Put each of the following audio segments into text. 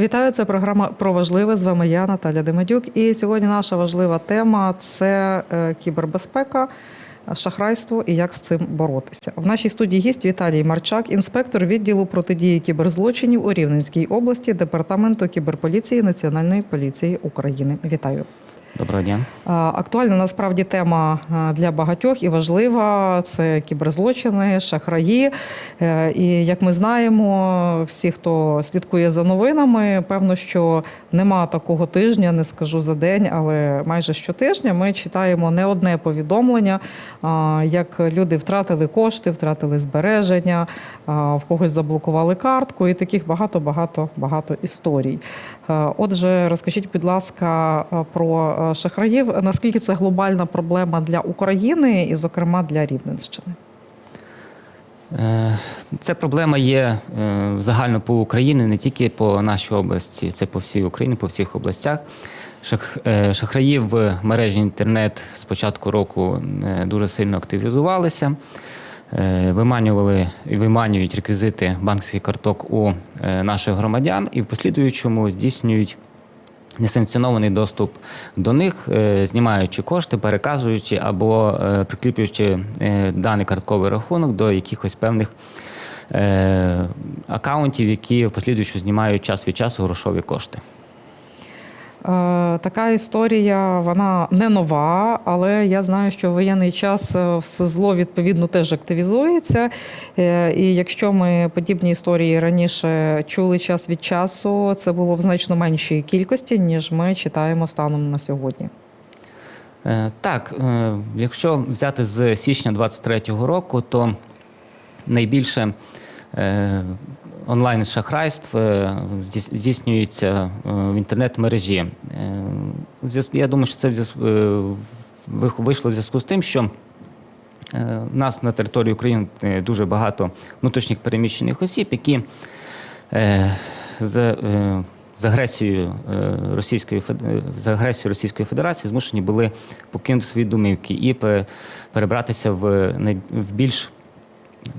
Вітаю, це програма про важливе. З вами я, Наталя Демедюк. І сьогодні наша важлива тема це е, кібербезпека, шахрайство і як з цим боротися. В нашій студії гість Віталій Марчак, інспектор відділу протидії кіберзлочинів у Рівненській області департаменту кіберполіції Національної поліції України. Вітаю. Доброго дня. Актуальна насправді тема для багатьох і важлива це кіберзлочини, шахраї. Е, І як ми знаємо, всі, хто слідкує за новинами, певно, що нема такого тижня, не скажу за день, але майже щотижня ми читаємо не одне повідомлення, як люди втратили кошти, втратили збереження, в когось заблокували картку, і таких багато, багато, багато історій. Е, Отже, розкажіть, будь ласка, про шахраїв. Наскільки це глобальна проблема для України і, зокрема, для Рівненщини? Е, Це проблема є е, загально по Україні, не тільки по нашій області, це по всій Україні, по всіх областях. Е, Шахраї в мережі інтернет з початку року е, дуже сильно активізувалися, е, виманювали і виманюють реквізити банківських карток у е, наших громадян і в послідуючому здійснюють несанкціонований доступ до них, е, знімаючи кошти, переказуючи або е, прикріплюючи е, даний картковий рахунок до якихось певних акаунтів, які в послідуючому знімають час від часу грошові кошти. Е, Така історія вона не нова, але я знаю, що в воєнний час е, все зло відповідно теж активізується. Е, І якщо ми подібні історії раніше чули час від часу, це було в значно меншій кількості, ніж ми читаємо станом на сьогодні. Так, якщо взяти з січня 23-го року, то найбільше е, онлайн-шахрайств е, здійснюється е, в інтернет-мережі. Е, Я думаю, що це вийшло в зв'язку з тим, що в нас на території України дуже багато внутрішніх переміщених осіб, які з, агресією Російської з агресією Російської Федерації змушені були покинути свої домівки і перебратися в більш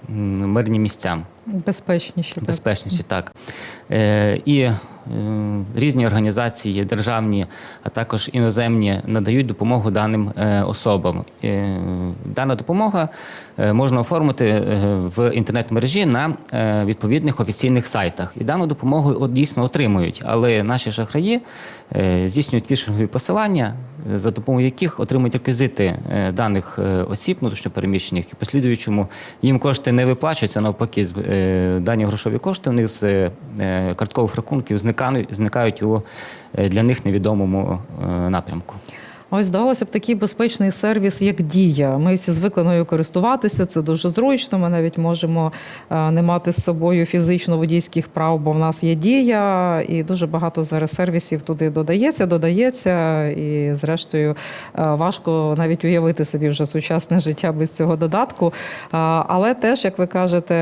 мирні місця. Безпечніші. так. Безпечніші, так. Е, і е, різні організації, державні, а також іноземні надають допомогу даним е, особам. Е, дана допомога е, можна оформити е, в інтернет-мережі на е, відповідних офіційних сайтах. І дану допомогу от, дійсно отримують. Але наші шахраї е, здійснюють фішингові посилання, за допомогою яких отримують реквізити е, даних осіб внутрішньопереміщених і послідуючому їм кошти не виплачуються, навпаки, з- дані грошові кошти в них з е, карткових рахунків зникають, у е, для них невідомому е, напрямку. Ось здавалося б, такий безпечний сервіс, як дія. Ми всі звикли нею користуватися. Це дуже зручно. Ми навіть можемо е, не мати з собою фізично водійських прав, бо в нас є дія, і дуже багато зараз сервісів туди додається, додається. І, зрештою, е, важко навіть уявити собі вже сучасне життя без цього додатку. Е, Але теж, як ви кажете,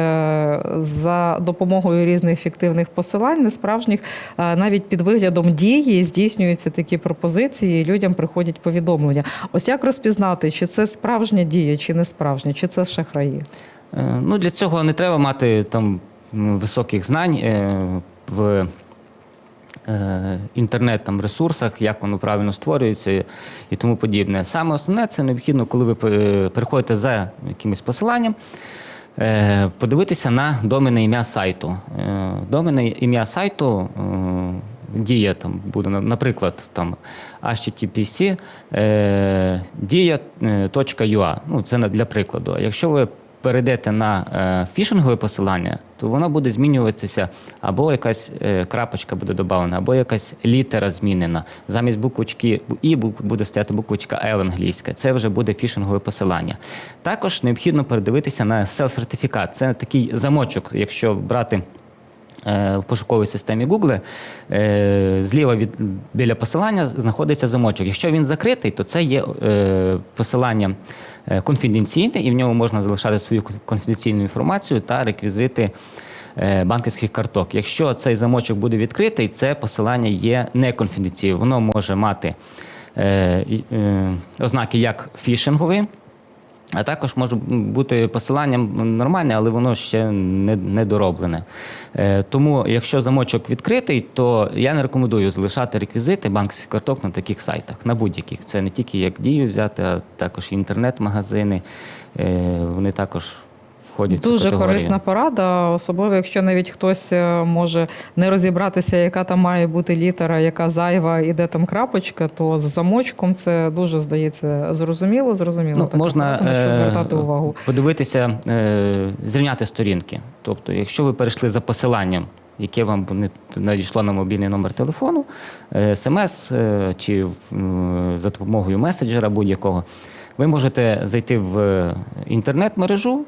за допомогою різних фіктивних посилань, несправжніх, е, навіть під виглядом дії здійснюються такі пропозиції, і людям приходять повідомлення. Ось як розпізнати, чи це справжня дія, чи не справжня, чи це шахраї? Е, Ну, для цього не треба мати там високих знань е, в е, інтернет ресурсах, як воно правильно створюється і- тому подібне. Саме основне це необхідно, коли ви переходите за якимось посиланням. Подивитися на доменне ім'я сайту. Е, Доменне ім'я сайту дія там буде, на- наприклад, там httpc е, дія.ua. Ну, це для прикладу. Якщо ви перейдете на е, фішингове посилання, то воно буде змінюватися, або якась е, крапочка буде додана, або якась літера змінена. Замість буквочки І бу- буде стояти буквочка L англійська. Це вже буде фішингове посилання. Також необхідно передивитися на селф-сертифікат. Це такий замочок, якщо брати. Е, В пошуковій системі Google е, зліва від біля посилання знаходиться замочок. Якщо він закритий, то це є е, посилання конфіденційне, і в ньому можна залишати свою конфіденційну інформацію та реквізити банківських карток. Якщо цей замочок буде відкритий, це посилання є неконфіденційним. Воно може мати ознаки як фішингові. А також може бути посиланням нормальне, але воно ще не, не дороблене. Е, тому, якщо замочок відкритий, то я не рекомендую залишати реквізити банківських карток на таких сайтах, на будь-яких. Це не тільки як дію взяти, а також інтернет-магазини. Е, вони також входять цю Дуже категорію. корисна порада, особливо якщо навіть хтось е, може не розібратися, яка там має бути літера, яка зайва і де там крапочка, то з замочком це дуже здається зрозуміло. Зрозуміло Ну, така можна на що е, звертати увагу. подивитися, е, зрівняти сторінки. Тобто, якщо ви перейшли за посиланням, яке вам надійшло на мобільний номер телефону, смс чи за допомогою меседжера будь-якого, ви можете зайти в інтернет-мережу,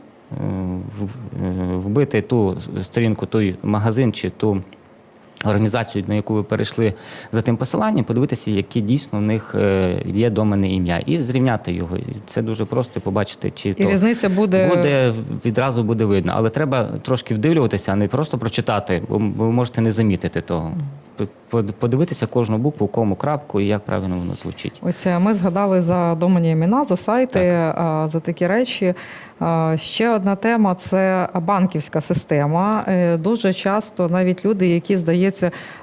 вбити ту сторінку, той магазин чи ту організацію, на яку ви перейшли за тим посиланням, подивитися, які дійсно в них е, є доменне ім'я, і зрівняти його. Це дуже просто побачити, чи І то різниця буде, буде відразу буде видно. Але треба трошки вдивлюватися, а не просто прочитати, бо ви можете не замітити того. Подивитися кожну букву, кому крапку і як правильно воно звучить. Ось е, ми згадали за доменні імена, за сайти, а, за такі речі. Ще одна тема це банківська система. Е, Дуже часто навіть люди, які здається,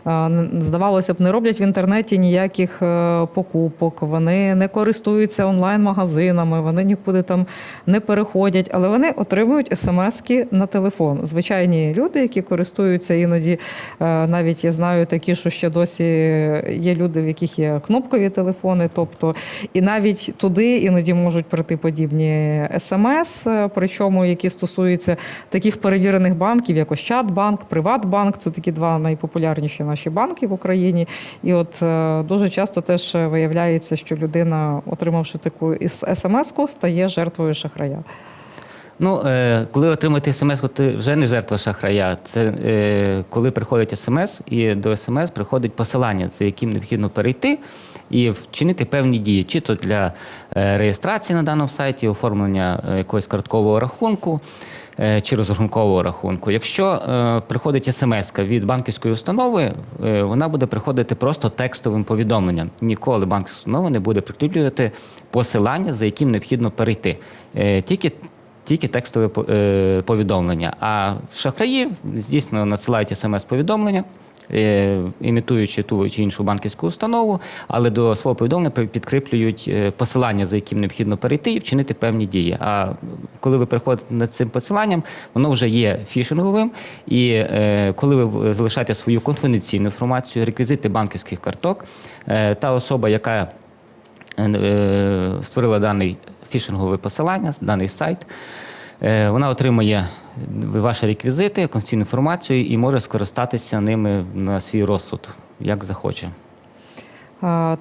а, н- здавалося б, не роблять в інтернеті ніяких е, покупок, вони не користуються онлайн-магазинами, вони нікуди там не переходять, але вони отримують смски на телефон. Звичайні люди, які користуються іноді, е, навіть я знаю такі, що ще досі є люди, в яких є кнопкові телефони. Тобто, і навіть туди іноді можуть прийти подібні смс, е, причому які стосуються таких перевірених банків, як Ощадбанк, Приватбанк. Це такі два найпопулярніші наші банки в Україні. І от е, дуже часто теж виявляється, що людина, отримавши таку смс-ку, стає жертвою шахрая. Ну, е, коли отримаєте смс, ти вже не жертва шахрая. Це е, коли приходить смс, і до смс приходить посилання, за яким необхідно перейти і вчинити певні дії, чи то для е, реєстрації на даному сайті, оформлення е, якогось карткового рахунку. Е, Чи розрахункового рахунку. Якщо е, приходить смс від банківської установи, е, вона буде приходити просто текстовим повідомленням. Ніколи банківська установа не буде прикріплювати посилання, за яким необхідно перейти. Тільки тільки текстове повідомлення. А шахраї здійсно надсилають смс-повідомлення, імітуючи ту чи іншу банківську установу, але до свого повідомлення підкріплюють е, посилання, за яким необхідно перейти і вчинити певні дії. А коли ви приходите над цим посиланням, воно вже є фішинговим. І е, коли ви залишаєте свою конфіденційну інформацію, реквізити банківських карток, е, та особа, яка е, створила даний фішингове посилання, даний сайт. Е, Вона отримує ваші реквізити, конституційну інформацію і може скористатися ними на свій розсуд, як захоче.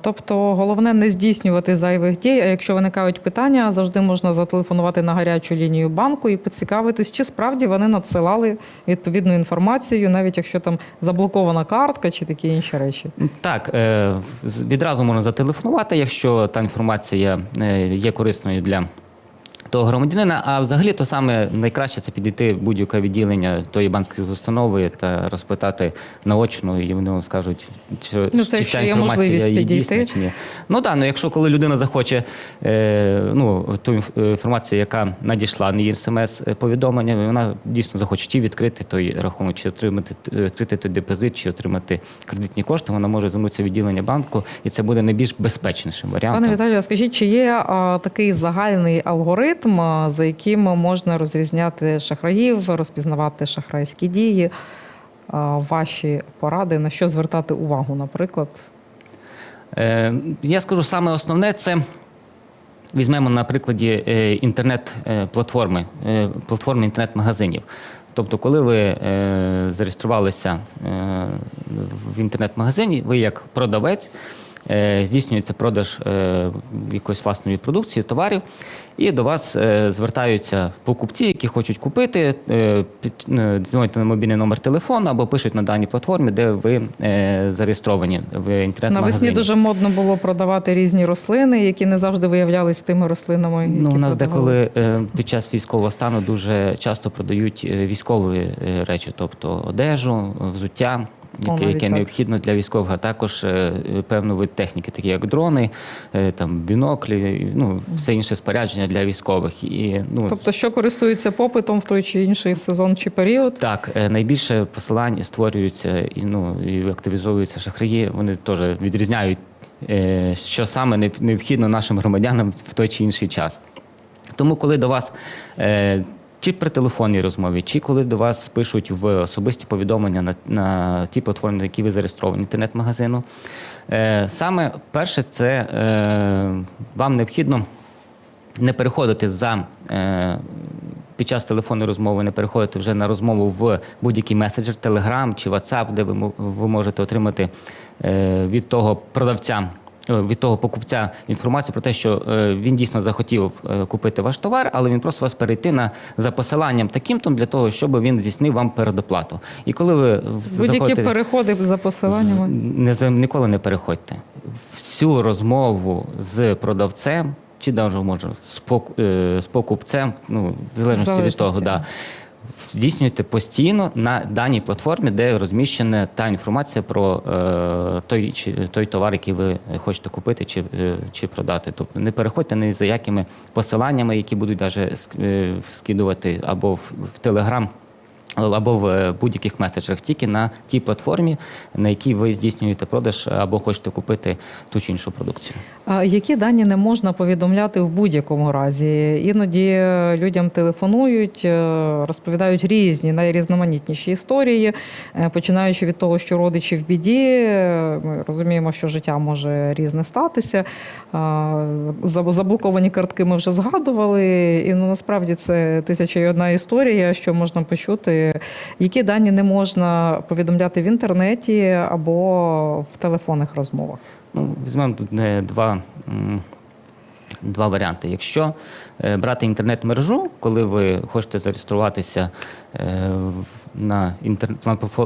Тобто головне не здійснювати зайвих дій. А якщо виникають питання, завжди можна зателефонувати на гарячу лінію банку і поцікавитись, чи справді вони надсилали відповідну інформацію, навіть якщо там заблокована картка чи такі інші речі. Так, е, відразу можна зателефонувати, якщо та інформація е, є корисною для того громадянина. А взагалі то саме найкраще це підійти в будь-яке відділення тої банківської установи та розпитати наочно, і вони вам скажуть, чи, Ну, це чи ця є інформація можливість є дійсна чи ні. Ну так, ну якщо коли людина захоче е, ну, ту е, інформацію, яка надійшла на її смс-повідомлення, вона дійсно захоче чи відкрити той рахунок, чи отримати е, відкрити той депозит, чи отримати кредитні кошти, вона може звернутися в відділення банку, і це буде найбільш безпечнішим варіантом. Пане Віталію, скажіть, чи є а, такий загальний алгоритм, а, за яким можна розрізняти шахраїв, розпізнавати шахрайські дії? Ваші поради на що звертати увагу, наприклад? Е, я скажу саме основне це. Візьмемо на прикладі е, інтернет-платформи, е, платформи інтернет-магазинів. Тобто, коли ви е, зареєструвалися е, в інтернет-магазині, ви як продавець е, здійснюється продаж е, якоїсь власної продукції, товарів, і до вас е, звертаються покупці, які хочуть купити, е, е, дзвонять на мобільний номер телефону або пишуть на даній платформі, де ви е, зареєстровані в інтернет-магазині. Навесні дуже модно було продавати різні рослини, які не завжди виявлялись тими рослинами. Ну, у нас продавали. деколи е, під час військового стану дуже часто продають е, військові е, речі, тобто одежу, взуття. Яке, яке необхідно для військових, а також е, певний вид техніки, такі як дрони, е, там біноклі, ну все інше спорядження для військових. І ну Тобто, що користується попитом в той чи інший сезон чи період? так, е, найбільше посилань створюються і ну і активізовуються шахраї. Вони теж відрізняють, що саме необхідно нашим громадянам в той чи інший час. Тому, коли до вас е, чи при телефонній розмові, чи коли до вас пишуть в особисті повідомлення на, на ті платформи, на які ви зареєстровані інтернет-магазину, е, саме перше, це е, вам необхідно не переходити за е, під час телефонної розмови, не переходити вже на розмову в будь-який меседжер, Telegram чи WhatsApp, де ви, ви можете отримати е, від того продавця. Е, Від того покупця інформацію про те, що е, він дійсно захотів е, купити ваш товар, але він просить вас перейти на за посиланням таким-то для того, щоб він здійснив вам передоплату. І коли ви Будь-які переходи за посиланнями. не ніколи не переходьте. Всю розмову з продавцем, чи навіть може з покупцем, ну в залежності, від того, да. Здійснюйте постійно на даній платформі, де розміщена та інформація про е, той, чи, той товар, який ви хочете купити чи, е, чи продати. Тобто не переходьте ні за якими посиланнями, які будуть навіть скидувати або в, в Телеграм або в будь-яких меседжах, тільки на тій платформі, на якій ви здійснюєте продаж або хочете купити ту чи іншу продукцію. А Які дані не можна повідомляти в будь-якому разі? Іноді е, людям телефонують, е, розповідають різні, найрізноманітніші історії, е, починаючи від того, що родичі в біді. Ми розуміємо, що життя може різне статися. Заблоковані картки ми вже згадували. І ну насправді це тисяча і одна історія, що можна почути. Які дані не можна повідомляти в інтернеті або в телефонних розмовах? Ну, візьмемо тут е, два, два варіанти. Якщо е, брати інтернет-мережу, коли ви хочете зареєструватися е, на, інтер...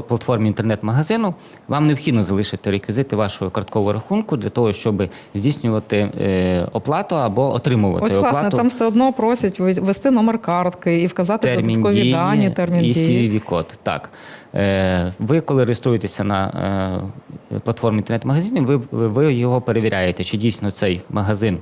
платформі інтернет-магазину, вам необхідно залишити реквізити вашого карткового рахунку для того, щоб здійснювати е, оплату або отримувати Ось, оплату. власне, там все одно просять ввести номер картки і вказати термін додаткові дії дані, термін і. CVV-код. Так. Е, ви, коли реєструєтеся на е, платформі інтернет-магазинів, ви, ви його перевіряєте, чи дійсно цей магазин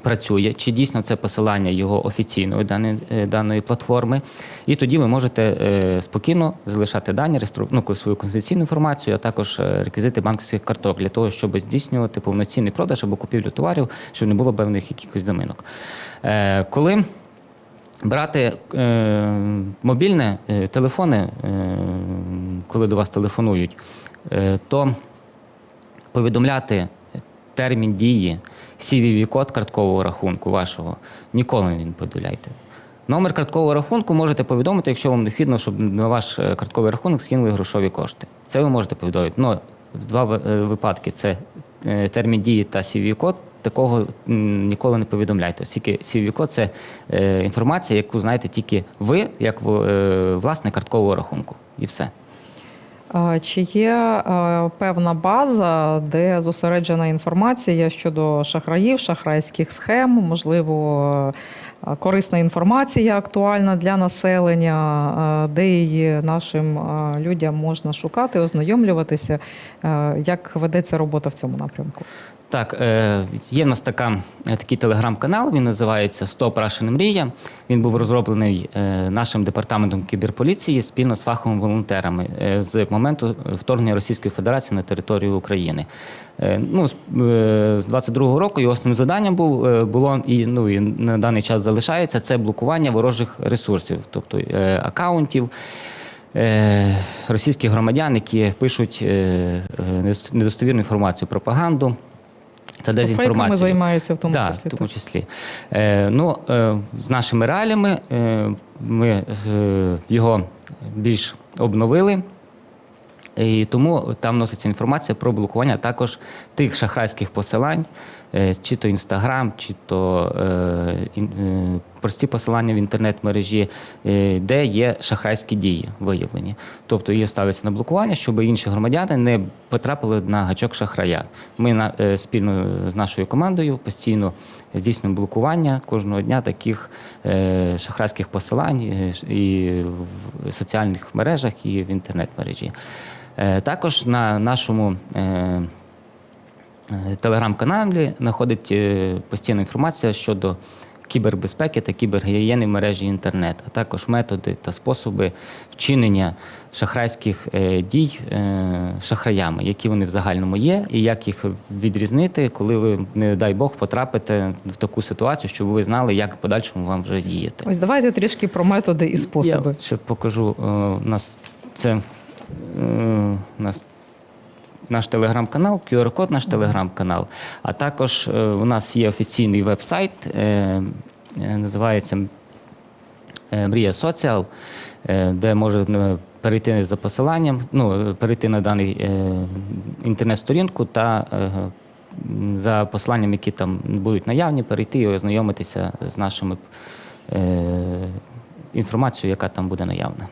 працює, чи дійсно це посилання його офіційної даної, е, даної платформи. І тоді ви можете е, спокійно залишати дані, реєстру... ну, свою конфіденційну інформацію, а також е, реквізити банківських карток для того, щоб здійснювати повноцінний продаж або купівлю товарів, щоб не було певних якихось заминок. Коли брати мобільне телефони, коли до вас телефонують, то повідомляти термін дії, CVV-код карткового рахунку вашого ніколи не повідомляйте. Номер карткового рахунку можете повідомити, якщо вам необхідно, щоб на ваш е, картковий рахунок скинули грошові кошти. Це ви можете повідомити. Ну, два е, випадки це е, термін дії та CVV-код. Такого ніколи не повідомляйте. Оскільки CVV-код – це інформація, яку знаєте тільки ви, як власник карткового рахунку. І все. Чи є певна база, де зосереджена інформація щодо шахраїв, шахрайських схем, можливо, корисна інформація актуальна для населення, де її нашим людям можна шукати, ознайомлюватися, як ведеться робота в цьому напрямку? Так, е, є в нас така, е, такий телеграм-канал, він називається Стоп Рашен Мрія. Він був розроблений е, нашим департаментом кіберполіції спільно з фаховими волонтерами з моменту вторгнення Російської Федерації на територію України. Ну, з, е, з 22-го року його основним завданням був, було і, ну, і на даний час залишається це блокування ворожих ресурсів, тобто акаунтів. Російських громадян, які пишуть недостовірну інформацію, пропаганду та Фейками займається в тому да, числі. в тому числі. Е, ну, е, з нашими реаліями е, ми е, його більш обновили. І тому там носиться інформація про блокування також тих шахрайських посилань, чи то Інстаграм, чи то е, е, прості посилання в інтернет-мережі, е, де є шахрайські дії виявлені. Тобто її ставиться на блокування, щоб інші громадяни не потрапили на гачок шахрая. Ми е, спільно з нашою командою постійно здійснюємо блокування кожного дня таких е, шахрайських посилань е, і в соціальних мережах, і в інтернет-мережі. Е, Також на нашому е, е, телеграм-каналі знаходить е, постійна інформація щодо кібербезпеки та кібергігієни в мережі інтернет, а також методи та способи вчинення шахрайських е, дій е, шахраями, які вони в загальному є, і як їх відрізнити, коли ви, не дай Бог, потрапите в таку ситуацію, щоб ви знали, як в подальшому вам вже діяти. Ось давайте трішки про методи і способи. Я ще покажу. е, У нас це е, у нас наш телеграм-канал, QR-код наш телеграм-канал. А також е, у нас є офіційний веб-сайт, е, е, називається Мрія Соціал, де можна перейти за посиланням, ну, перейти на даний інтернет-сторінку та за посиланням, які там будуть наявні, перейти і ознайомитися з нашими інформацією, яка там буде наявна.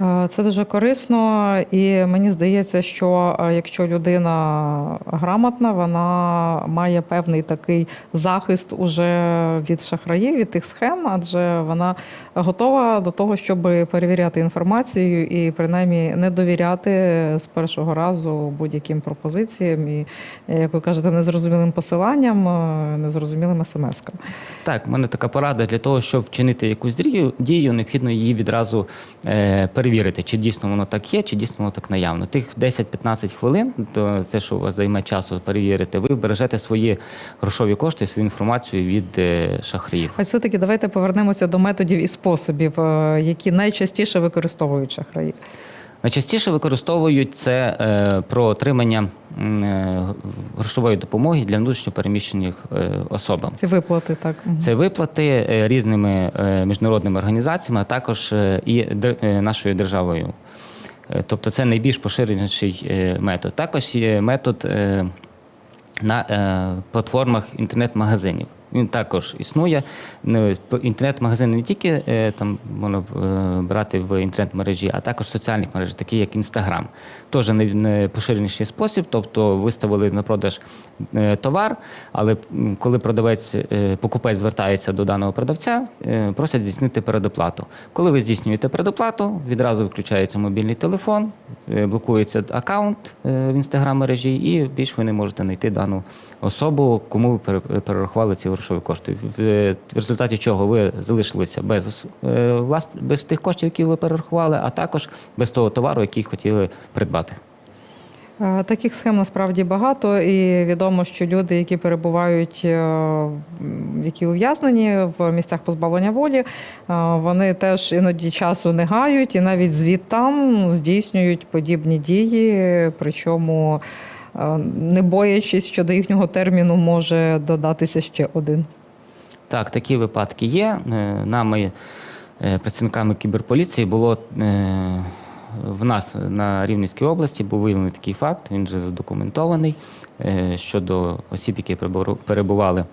Е, Це дуже корисно, і мені здається, що е, якщо людина грамотна, вона має певний такий захист уже від шахраїв, від тих схем, адже вона готова до того, щоб перевіряти інформацію і принаймні не довіряти з першого разу будь-яким пропозиціям і, як ви кажете, незрозумілим посиланням, е, незрозумілим смс-кам. Так, в мене така порада для того, щоб вчинити якусь дію, необхідно її відразу е, перевірити, чи дійсно воно так є, чи дійсно воно так наявно. Тих 10-15 хвилин, то те, що у вас займе часу перевірити, ви вбережете свої грошові кошти, свою інформацію від е, шахраїв. А все-таки давайте повернемося до методів і способів, е, які найчастіше використовують шахраї. Найчастіше використовують це е, про отримання грошової допомоги для внутрішньопереміщених е, особам. Це виплати, так. Це виплати е, різними е, міжнародними організаціями, а також е, і е, нашою державою. Е, Тобто це найбільш поширеніший е, метод. Також є метод е, на е, платформах інтернет-магазинів. Він також існує. Ну, Інтернет-магазини не тільки е, там можна е, брати в інтернет-мережі, а також соціальних мережах, такі як Інстаграм. Теж най- найпоширеніший спосіб. Тобто виставили на продаж е, товар, але коли продавець, покупець звертається до даного продавця, просять здійснити передоплату. Коли ви здійснюєте передоплату, відразу включається мобільний телефон, блокується аккаунт в інстаграм-мережі, і більш ви не можете знайти дану особу, кому ви пере- перерахували ці грошові кошти. В результаті чого ви залишилися без, е, влас- без тих коштів, які ви перерахували, а також без того товару, який хотіли придбати. Е, Таких схем насправді багато, і відомо, що люди, які перебувають, е, які ув'язнені в місцях позбавлення волі, вони теж іноді часу не гають і навіть звідтам здійснюють подібні дії, причому не боячись, що до їхнього терміну може додатися ще один. Так, такі випадки є. Е, Нами, е, працівниками кіберполіції, було е, в нас на Рівненській області був виявлений такий факт, він вже задокументований е, щодо осіб, які перебували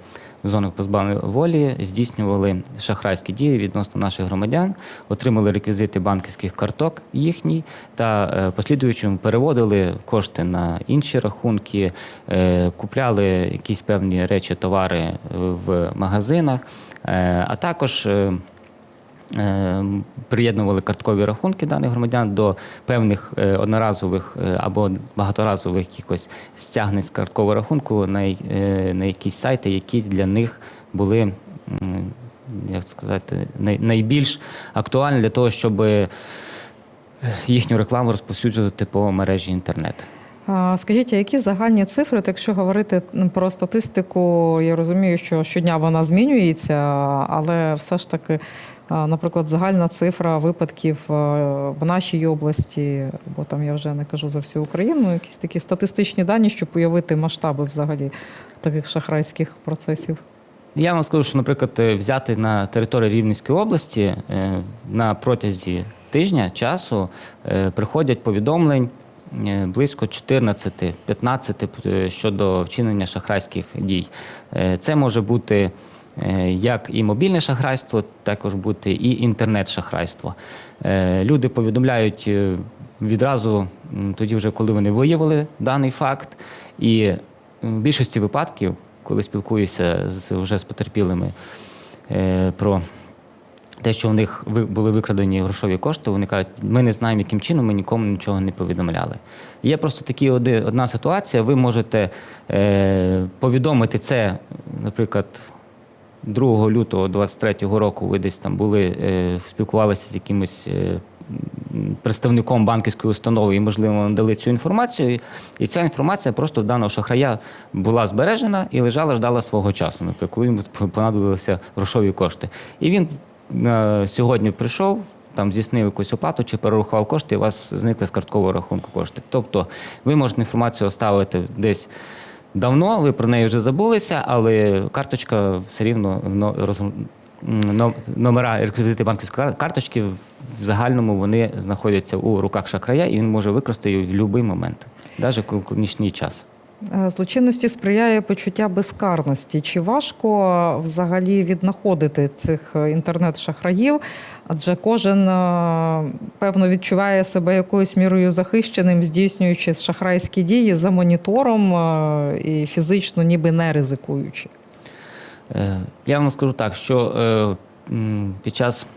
зонах позбавлення волі, здійснювали шахрайські дії відносно наших громадян, отримали реквізити банківських карток їхні та е, послідуючим переводили кошти на інші рахунки, е, купляли якісь певні речі, товари е, в магазинах, а також приєднували карткові рахунки даних громадян до певних е, одноразових е, або багаторазових якихось стягнень з карткового рахунку на, е, на якісь сайти, які для них були. Як сказати, найбільш актуальні для того, щоб е, їхню рекламу розповсюджувати по мережі інтернет. Скажіть, а які загальні цифри, якщо говорити про статистику, я розумію, що щодня вона змінюється, але все ж таки, наприклад, загальна цифра випадків е, в нашій області, бо там я вже не кажу за всю Україну, якісь такі статистичні дані, щоб уявити масштаби взагалі таких шахрайських процесів. Я вам скажу, що, наприклад, е, взяти на території Рівненської області е, на протязі тижня часу приходять повідомлень близько 14-15 е, щодо вчинення шахрайських дій. Це може бути як і мобільне шахрайство, також бути і інтернет-шахрайство. Е, Люди повідомляють е, відразу тоді, вже коли вони виявили даний факт, і в більшості випадків, коли спілкуюся з вже з потерпілими е, про те, що у них були викрадені грошові кошти, вони кажуть, ми не знаємо, яким чином ми нікому нічого не повідомляли. Є просто такі одна ситуація, ви можете е, повідомити це, наприклад, 2 лютого 23 року ви десь там були, е, спілкувалися з якимось е, представником банківської установи і, можливо, надали цю інформацію. І ця інформація просто в даного шахрая була збережена і лежала, ждала свого часу, наприклад, коли йому понадобилися грошові кошти. І він е, сьогодні прийшов. Там здійснив якусь оплату чи перерахував кошти, і у вас зникли з карткового рахунку кошти. Тобто ви можете інформацію оставити десь давно, ви про неї вже забулися, але карточка все рівно но- роз- номера реквізити банківської карточки в загальному вони знаходяться у руках шахрая, і він може використати її в будь-який момент, навіть в нічний час. Е, Злочинності сприяє почуття безкарності. Чи важко взагалі віднаходити цих е, інтернет-шахраїв? Адже кожен е, певно відчуває себе якоюсь мірою захищеним, здійснюючи шахрайські дії за монітором е, і фізично, ніби не ризикуючи. Е, Я вам скажу так, що е, під час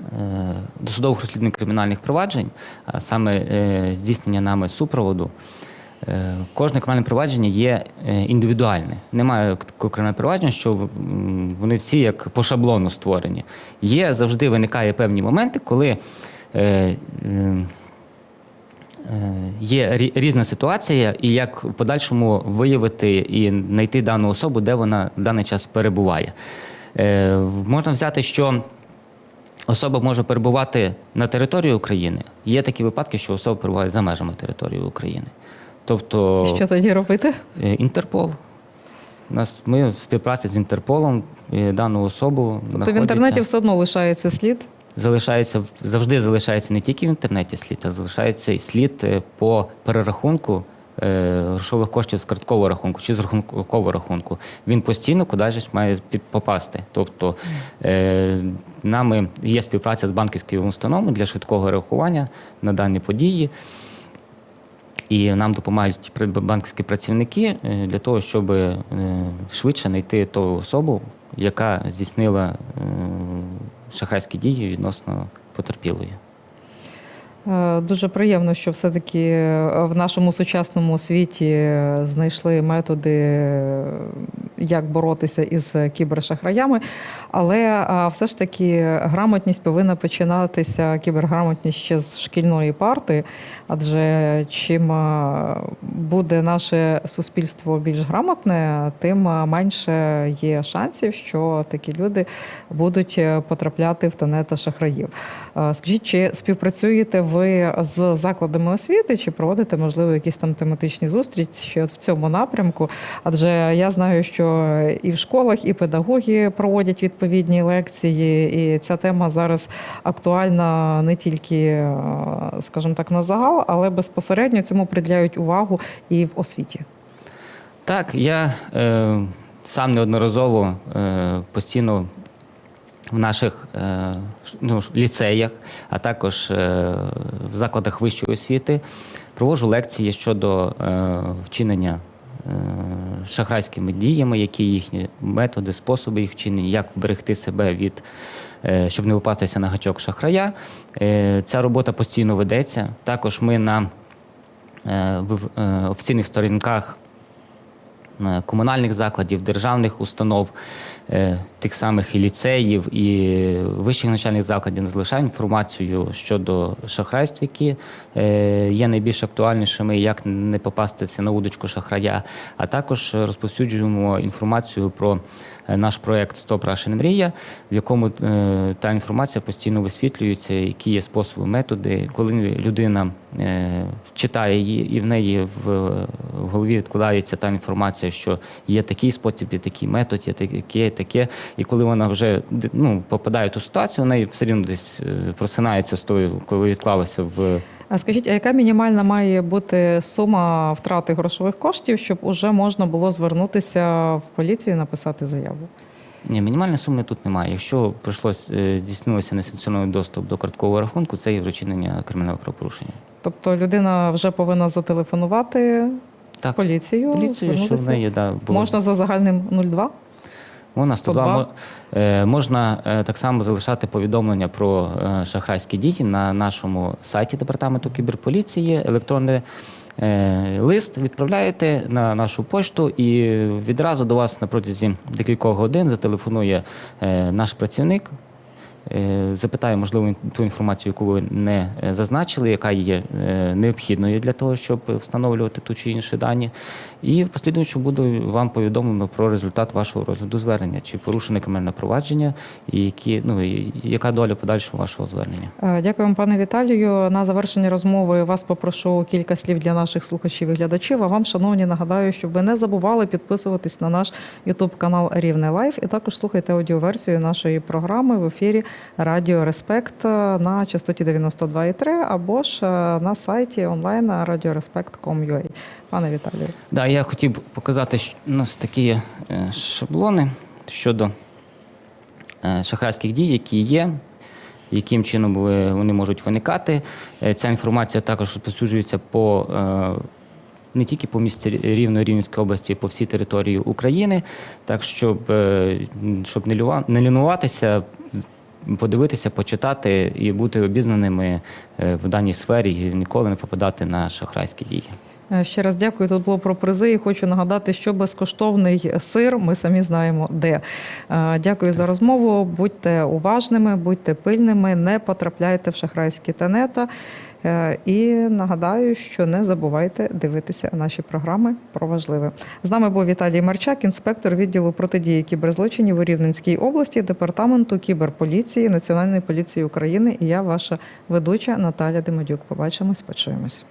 е, досудових розслідувань кримінальних проваджень, а саме е, здійснення нами супроводу, е, кожне кримінальне провадження є е, індивідуальне. Немає такого кримінального провадження, що вони всі як по шаблону створені. Є завжди виникає певні моменти, коли. е, Е, Є різна ситуація, і як в подальшому виявити і знайти дану особу, де вона в даний час перебуває. Е, Можна взяти, що особа може перебувати на території України. Є такі випадки, що особа перебуває за межами території України. Тобто Що тоді робити? е, Інтерпол. У нас ми в співпраці з Інтерполом е, дану особу Тобто в інтернеті все одно лишається слід. залишається завжди залишається не тільки в інтернеті слід, а залишається і слід е, по перерахунку е, грошових коштів з карткового рахунку чи з рахункового рахунку. Він постійно кудись має попасти. Тобто е, нами є співпраця з банківською установою для швидкого реагування на дані події. І нам допомагають банківські працівники е, для того, щоб е, швидше знайти ту особу, яка здійснила е, шахрайські дії відносно потерпілої. Дуже приємно, що все-таки в нашому сучасному світі знайшли методи, як боротися із кібершахраями. Але е, все ж таки грамотність повинна починатися, кіберграмотність ще з шкільної парти. Адже чим е, буде наше суспільство більш грамотне, тим менше є шансів, що такі люди будуть е, потрапляти в тенета шахраїв. Скажіть, чи співпрацюєте ви з закладами освіти, чи проводите, можливо, якісь там тематичні зустрічі в цьому напрямку? Адже я знаю, що і в школах, і педагоги проводять відповідні лекції, і ця тема зараз актуальна не тільки, е, скажімо так, на загал, але безпосередньо цьому приділяють увагу і в освіті. Так, я е, сам неодноразово е, постійно в наших е, ну, ліцеях, а також е, в закладах вищої освіти проводжу лекції щодо вчинення шахрайськими діями, які їхні методи, способи їх вчинення, як вберегти себе від. е, Щоб не випастися на гачок шахрая. Е, Ця робота постійно ведеться. Також ми на е, е, офіційних сторінках е, комунальних закладів, державних установ, е, тих самих і ліцеїв, і вищих навчальних закладів залишаємо. Інформацію щодо шахрайств, які е, є найбільш актуальнішими, як не попастися на удочку шахрая, а також розповсюджуємо інформацію про е, наш проект Стоп Russian Мрія, в якому е, та інформація постійно висвітлюється, які є способи, методи, коли людина е, читає її, і в неї в, голові відкладається та інформація, що є такий спосіб, є такий метод, є таке, таке. І коли вона вже ну, попадає в ту ситуацію, в неї все рівно десь е, просинається з тою, коли відклалася в А скажіть, а яка мінімальна має бути сума втрати грошових коштів, щоб уже можна було звернутися в поліцію і написати заяву? Ні, мінімальної суми тут немає. Якщо прийшлось е, здійснилося несанкціонований доступ до карткового рахунку, це є вчинення кримінального правопорушення. Тобто людина вже повинна зателефонувати Так, поліцію, поліцію, що в неї да, було можна за загальним 02? Можна 102, 102. е, можна е, так само залишати повідомлення про е, шахрайські дії на нашому сайті департаменту кіберполіції. Електронний лист відправляєте на нашу пошту, і відразу до вас на протязі декількох годин зателефонує наш працівник. Запитає, можливо, ту інформацію, яку ви не зазначили, яка є необхідною для того, щоб встановлювати ту чи інші дані. І в послідуючу буде вам повідомлено про результат вашого розгляду звернення, чи порушене кримінальне провадження, і які, ну, і яка доля подальшого вашого звернення. Е, Дякуємо, пане Віталію. На завершення розмови вас попрошу кілька слів для наших слухачів і глядачів. А вам, шановні, нагадаю, щоб ви не забували підписуватись на наш Ютуб канал Рівне Лайф і також слухайте аудіоверсію нашої програми в ефірі Радіо Респект на частоті 92,3 або ж е, на сайті онлайн radioreспект.com.ua. Пане Віталію. Да, я хотів показати, що у нас такі е, шаблони щодо е, шахрайських дій, які є, яким чином вони можуть виникати. Е, Ця інформація також розповсюджується по. Не тільки по місті Рівно Рівненської області, по всій території України, так щоб, щоб не лінуватися, подивитися, почитати і бути обізнаними в даній сфері і ніколи не попадати на шахрайські дії. Е, Ще раз дякую. Тут було про призи. І хочу нагадати, що безкоштовний сир ми самі знаємо де. Е, Дякую за розмову. Будьте уважними, будьте пильними, не потрапляйте в шахрайські тенета. Е, І нагадаю, що не забувайте дивитися наші програми про важливе. З нами був Віталій Марчак, інспектор відділу протидії кіберзлочинів у Рівненській області, департаменту кіберполіції Національної поліції України. І я, ваша ведуча Наталя Демадюк. Побачимось, почуємось.